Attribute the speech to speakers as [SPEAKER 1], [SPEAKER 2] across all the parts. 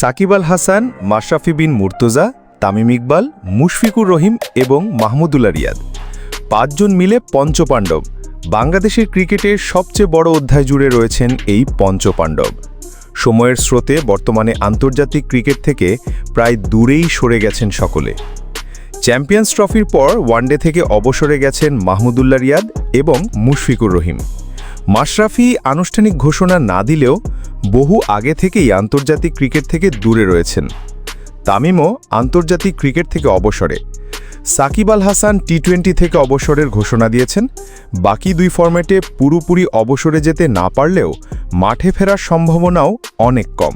[SPEAKER 1] সাকিব আল হাসান, মাশরাফি বিন মুর্তজা, তামিম ইকবাল, মুশফিকুর রহিম এবং মাহমুদুল্লাহ রিয়াদ। পাঁচজন মিলে পঞ্চপাণ্ডব। বাংলাদেশের ক্রিকেটের সবচেয়ে বড় অধ্যায় জুড়ে রয়েছেন এই পঞ্চপাণ্ডব। সময়ের স্রোতে বর্তমানে আন্তর্জাতিক ক্রিকেট থেকে প্রায় দূরেই সরে গেছেন সকলে। চ্যাম্পিয়ন্স ট্রফির পর ওয়ানডে থেকে অবসরে গেছেন মাহমুদুল্লাহ রিয়াদ এবং মুশফিকুর রহিম। মাশরাফি আনুষ্ঠানিক ঘোষণা না দিলেও বহু আগে থেকেই আন্তর্জাতিক ক্রিকেট থেকে দূরে রয়েছেন। তামিমও আন্তর্জাতিক ক্রিকেট থেকে অবসরে। সাকিব আল হাসান টি টোয়েন্টি থেকে অবসরের ঘোষণা দিয়েছেন। বাকি দুই ফরম্যাটে পুরোপুরি অবসরে যেতে না পারলেও মাঠে ফেরার সম্ভাবনাও অনেক কম।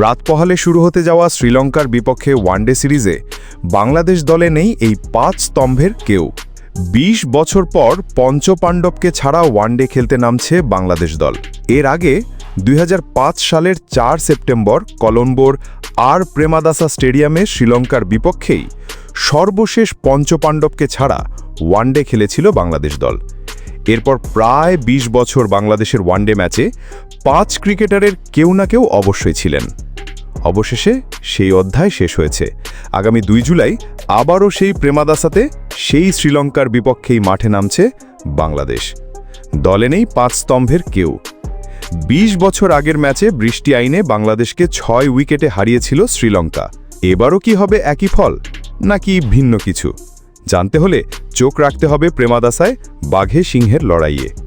[SPEAKER 1] রাত পহালে শুরু হতে যাওয়া শ্রীলঙ্কার বিপক্ষে ওয়ানডে সিরিজে বাংলাদেশ দলে নেই এই পাঁচ স্তম্ভের কেউ। ২০ বছর পর পঞ্চপাণ্ডবকে ছাড়া ওয়ানডে খেলতে নামছে বাংলাদেশ দল। এর আগে দুই হাজার পাঁচ সালের চার সেপ্টেম্বর কলম্বোর আর প্রেমাদাসা স্টেডিয়ামে শ্রীলঙ্কার বিপক্ষেই সর্বশেষ পঞ্চপাণ্ডবকে ছাড়া ওয়ানডে খেলেছিল বাংলাদেশ দল। এরপর প্রায় ২০ বছর বাংলাদেশের ওয়ানডে ম্যাচে পাঁচ ক্রিকেটারের কেউ না কেউ অবশ্যই ছিলেন। অবশেষে সেই অধ্যায় শেষ হয়েছে। আগামী দুই জুলাই আবারও সেই প্রেমাদাসাতে সেই শ্রীলঙ্কার বিপক্ষেই মাঠে নামছে বাংলাদেশ। দলে নেই পাঁচ স্তম্ভের কেউ। ২০ বছর আগের ম্যাচে বৃষ্টি আইনে বাংলাদেশকে ছয় উইকেটে হারিয়েছিল শ্রীলঙ্কা। এবারও কি হবে একই ফল, নাকি ভিন্ন কিছু? জানতে হলে চোখ রাখতে হবে প্রেমাদাসায় বাঘে সিংহের লড়াইয়ে।